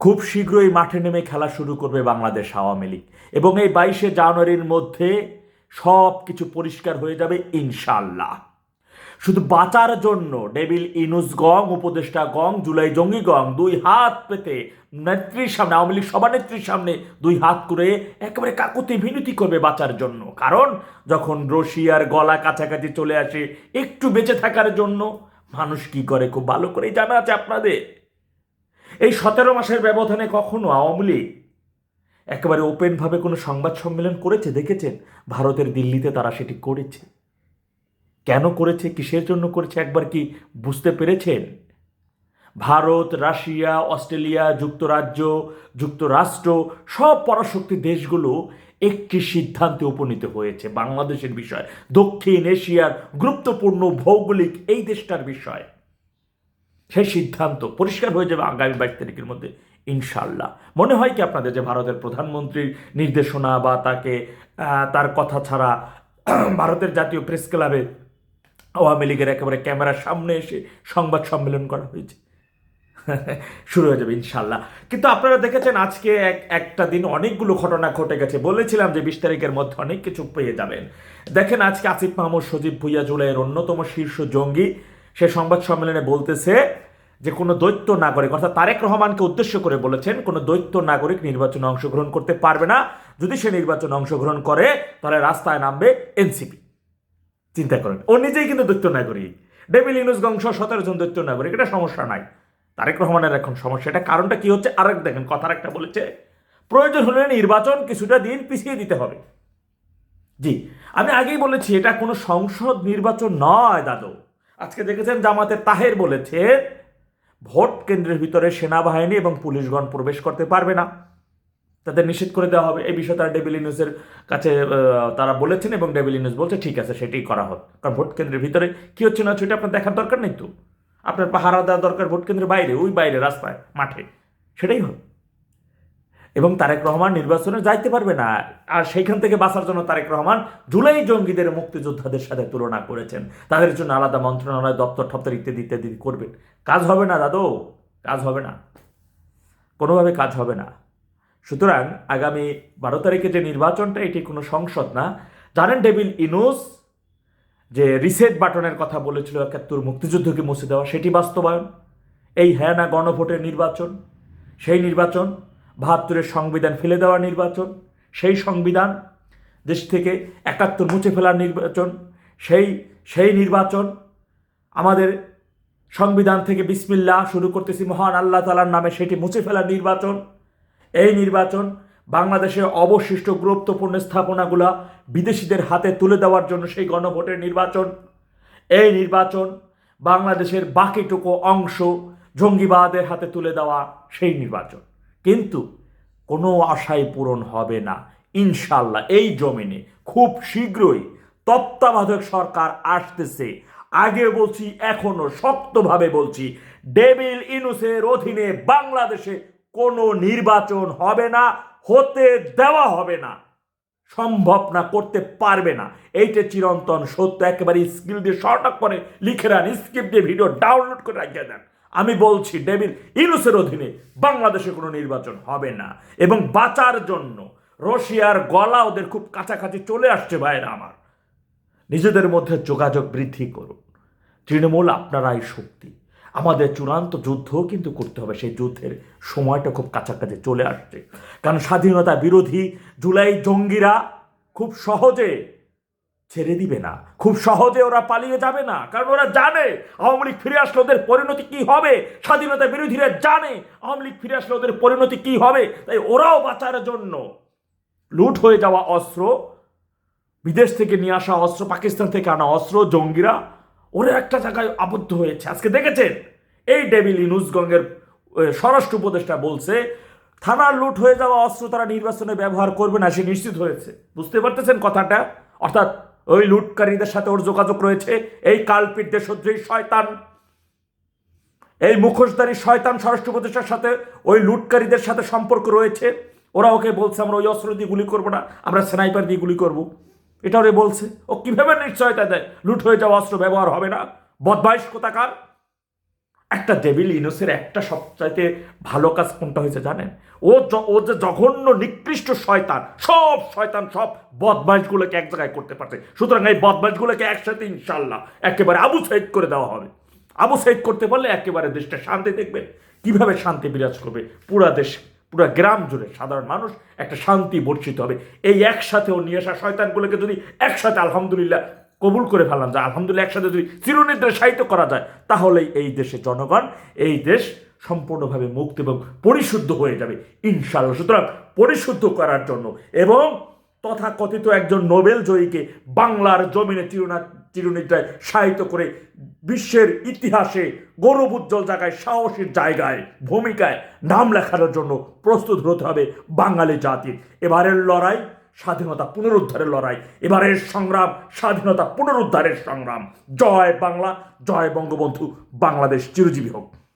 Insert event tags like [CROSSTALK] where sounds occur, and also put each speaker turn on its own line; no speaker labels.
খুব শীঘ্রই মাঠে নেমে খেলা শুরু করবে বাংলাদেশ আওয়ামী লীগ। এবং এই বাইশে জানুয়ারির মধ্যে সব কিছু পরিষ্কার হয়ে যাবে ইনশাল্লাহ শুধু বাঁচার জন্য ডেভিল ইনুস গং, উপদেষ্টা গং, জুলাই জঙ্গি গং, দুই হাত পেতে নেত্রীর সামনে, আওয়ামী লীগ সভানেত্রীর সামনে দুই হাত করে একেবারে কাকুতি মিনতি করবে বাঁচার জন্য। কারণ যখন রশিয়ার গলা কাছাকাছি চলে আসে, একটু বেঁচে থাকার জন্য মানুষ কি করে? খুব ভালো করেই জানা আছে আপনাদের। এই সতেরো মাসের ব্যবধানে কখনো আওয়ামী লীগ একেবারে ওপেনভাবে কোনো সংবাদ সম্মেলন করেছে, দেখেছেন? ভারতের দিল্লিতে তারা সেটি করেছে। কেন করেছে? কিসের জন্য করেছে? একবার কি বুঝতে পেরেছেন? ভারত, রাশিয়া, অস্ট্রেলিয়া, যুক্তরাজ্য, যুক্তরাষ্ট্র, সব পরাশক্তি দেশগুলো একটি সিদ্ধান্তে উপনীত হয়েছে। বাংলাদেশের বিষয়, দক্ষিণ এশিয়ার গুরুত্বপূর্ণ ভৌগোলিক এই দেশটার বিষয়। সেই সিদ্ধান্ত পরিষ্কার হয়ে যাবে আগামী বাইশ তারিখের মধ্যে ইনশাল্লাহ মনে হয় কি আপনাদের যে ভারতের প্রধানমন্ত্রীর নির্দেশনা বা তাকে তার কথা ছাড়া [CLEARS THROAT] ভারতের জাতীয় প্রেস ক্লাবে আওয়ামী লীগের একেবারে ক্যামেরার সামনে এসে সংবাদ সম্মেলন করা হয়েছে। [LAUGHS] শুরু হয়ে যাবে ইনশাল্লাহ কিন্তু আপনারা দেখেছেন আজকে এক, একটা দিন অনেকগুলো ঘটনা ঘটে গেছে। বলেছিলাম যে বিশ তারিখের মধ্যে অনেক কিছু পেয়ে যাবেন। দেখেন আজকে আসিফ মাহমুদ, সজীব ভুইয়া, জুলাইয়ের অন্যতম শীর্ষ জঙ্গি সে সংবাদ সম্মেলনে বলতেছে যে কোনো দৈত্য নাগরিক, অর্থাৎ তারেক রহমানকে উদ্দেশ্য করে বলেছেন, কোনো দৈত্য নাগরিক নির্বাচনে অংশগ্রহণ করতে পারবে না। যদি সে নির্বাচনে অংশগ্রহণ করে, তাহলে রাস্তায় নামবে এনসিপি। চিন্তা করেন, ও নিজেই কিন্তু দৈত্য নাগরিক। ডেভিল ইনুস গংশ সতেরো জন দৈত্য নাগরিক, এটা সমস্যা নাই। তারেক রহমানের এখন সমস্যা, এটা কারণটা কি হচ্ছে? আরেক দেখেন, কথার একটা বলেছে, প্রয়োজন হলে নির্বাচন কিছুটা দিন পিছিয়ে দিতে হবে। জি, আমি আগেই বলেছি, এটা কোনো সংসদ নির্বাচন নয়, দাদু। আজকে দেখেছেন জামাতের তাহের বলেছে, ভোট কেন্দ্রের ভিতরে সেনাবাহিনী এবং পুলিশগণ প্রবেশ করতে পারবে না। তাদের নিষেধ করে দেওয়া হবে। এই বিষয়ে তারা ডেভিল নিউজের কাছে তারা বলেছেন এবং ডেভিল নিউজ বলছে, ঠিক আছে সেটাই করা হোক। কারণ ভোট কেন্দ্রের ভিতরে কি হচ্ছে না হচ্ছে আপনার দেখার দরকার নেই তো। আপনার পাহারা দেওয়া দরকার ভোট কেন্দ্রের বাইরে, ওই বাইরে, রাস্তায়, মাঠে, সেটাই হোক। এবং তারেক রহমান নির্বাচনে যাইতে পারবে না। আর সেইখান থেকে বাঁচার জন্য তারেক রহমান জুলাই জঙ্গিদের মুক্তিযোদ্ধাদের সাথে তুলনা করেছেন। তাদের জন্য আলাদা মন্ত্রণালয়, দপ্তর টপ্তর ইত্যাদি ইত্যাদি করবেন কাজ হবে না, দাদু। কাজ হবে না। কোনোভাবে কাজ হবে না। সুতরাং আগামী বারো তারিখে যে নির্বাচনটা, এটি কোনো সংসদ না। জানেন ডেভিল ইনুস, যে রিসেট বাটনের কথা বলেছিল, একাত্তর মুক্তিযুদ্ধকে মুছে দেওয়া, সেটি বাস্তবায়ন। এই হ্যাঁ না গণভোটের নির্বাচন, সেই নির্বাচন বাহাত্তরের সংবিধান ফেলে দেওয়ার নির্বাচন, সেই সংবিধান দেশ থেকে একাত্তর মুছে ফেলার নির্বাচন, সেই সেই নির্বাচন আমাদের সংবিধান থেকে বিসমিল্লা শুরু করতেছি, মহান আল্লাহ তালার নামে সেটি মুছে ফেলার নির্বাচন। এই নির্বাচন বাংলাদেশের অবশিষ্ট গুরুত্বপূর্ণ স্থাপনাগুলা বিদেশিদের হাতে তুলে দেওয়ার জন্য সেই গণভোটের নির্বাচন। এই নির্বাচন বাংলাদেশের বাকিটুকু অংশ জঙ্গিবাদের হাতে তুলে দেওয়া সেই নির্বাচন। কিন্তু কোনো আশাই পূরণ হবে না। ইনশাল্লাহ এই জমিনে খুব শীঘ্রই তত্ত্বাবধায়ক সরকার আসতেছে। আগে বলছি, এখনও শক্তভাবে বলছি, ডেভিল ইনুসের অধীনে বাংলাদেশে কোনো নির্বাচন হবে না, হতে দেওয়া হবে না, সম্ভব না, করতে পারবে না। এইটা চিরন্তন সত্য, একেবারে স্কিল দিয়ে শর্ট করে লিখে নেন স্কিপ দিয়ে ভিডিও ডাউনলোড করে রাখিয়ে দেন। আমি বলছি ডেভিল ইনুসের অধীনে বাংলাদেশে কোনো নির্বাচন হবে না। এবং বাঁচার জন্য রশিয়ার গলা ওদের খুব কাছাকাছি চলে আসছে ভাইরা আমার। নিজেদের মধ্যে যোগাযোগ বৃদ্ধি করুন। তৃণমূল আপনারাই শক্তি। আমাদের চূড়ান্ত যুদ্ধও কিন্তু করতে হবে। সেই যুদ্ধের সময়টা খুব কাছাকাছি চলে আসছে। কারণ স্বাধীনতা বিরোধী জুলাই জঙ্গিরা খুব সহজে ছেড়ে দিবে না। খুব সহজে ওরা পালিয়ে যাবে না, কারণ ওরা জানে আওয়ামী লীগ ফিরে আসলে ওদের পরিণতি কি হবে, স্বাধীনতা বিরোধীরা জানে আওয়ামী লীগ ফিরে আসলে ওদের পরিণতি কি হবে, তাই ওরাও বাঁচার জন্য লুট হয়ে যাওয়া অস্ত্র, বিদেশ থেকে নিয়ে আসা অস্ত্র, পাকিস্তান থেকে আনা অস্ত্র, জঙ্গিরা, ওরা একটা জায়গায় আবদ্ধ হয়েছে। আজকে দেখেছেন? এই ডেভিল ইনুসগঙ্গের স্বরাষ্ট্র উপদেষ্টা বলছে, থানার লুট হয়ে যাওয়া অস্ত্র তারা নির্বাচনে ব্যবহার করবে না, সে নিশ্চিত হয়েছে। বুঝতে পারতেছেন কথাটা? অর্থাৎ ওই লুটকারীদের সাথে ওর যোগাযোগ রয়েছে। এই কালপিট দেশদ্রোহী শয়তান। এই মুখোশধারী শয়তান স্বরাষ্ট্র প্রদেশের সাথে ওই লুটকারীদের সাথে সম্পর্ক রয়েছে। ওরা ওকে বলছে, আমরা ওই অস্ত্র দিয়ে গুলি করব না, আমরা স্নাইপার দিয়ে গুলি করব। এটা ওরে বলছে। ও কীভাবে নিশ্চয়তা দেয়? লুট হয়ে যাওয়া অস্ত্র ব্যবহার হবে না? বদমাইশ কোথাকার? একটা ডেভিল ইনোসের একটা সবচাইতে ভালো কাজ কোনটা হয়েছে জানেন? ও ও যে জঘন্য, নিকৃষ্ট শয়তান, সব শয়তান, সব বদমাইশগুলোকে এক জায়গায় করতে পারছে। সুতরাং এই বদমাইশগুলোকে একসাথে ইনশাল্লাহ একেবারে আবু সাইড করে দেওয়া হবে। আবু সাইড করতে পারলে একেবারে দেশটা শান্তি দেখবে। কীভাবে শান্তি বিরাজ করবে? পুরা দেশ, পুরা গ্রাম জুড়ে সাধারণ মানুষ একটা শান্তি বর্ষিত হবে। এই একসাথে ও নিয়ে আসা শয়তানগুলোকে যদি একসাথে আলহামদুলিল্লাহ কবুল করে ফেলান যায় আলহামদুলিল্লাহ একসাথে যদি চিরনিদ্রায় সাহিত্য করা যায়, তাহলেই এই দেশে জনগণ, এই দেশ সম্পূর্ণভাবে মুক্ত এবং পরিশুদ্ধ হয়ে যাবে ইনশাল্লাহ সুতরাং পরিশুদ্ধ করার জন্য এবং তথাকথিত একজন নোবেল জয়ীকে বাংলার জমিনে চিরনা চিরনিদ্রায় সাহিত্য করে বিশ্বের ইতিহাসে গৌরব উজ্জ্বল জায়গায়, সাহসের জায়গায়, ভূমিকায় নাম লেখানোর জন্য প্রস্তুত হতে হবে বাঙালি জাতির। এবারের লড়াই স্বাধীনতা পুনরুদ্ধারের লড়াই। এবারের সংগ্রাম, স্বাধীনতা পুনরুদ্ধারের সংগ্রাম। জয় বাংলা, জয় বঙ্গবন্ধু। বাংলাদেশ চিরজীবী হোক।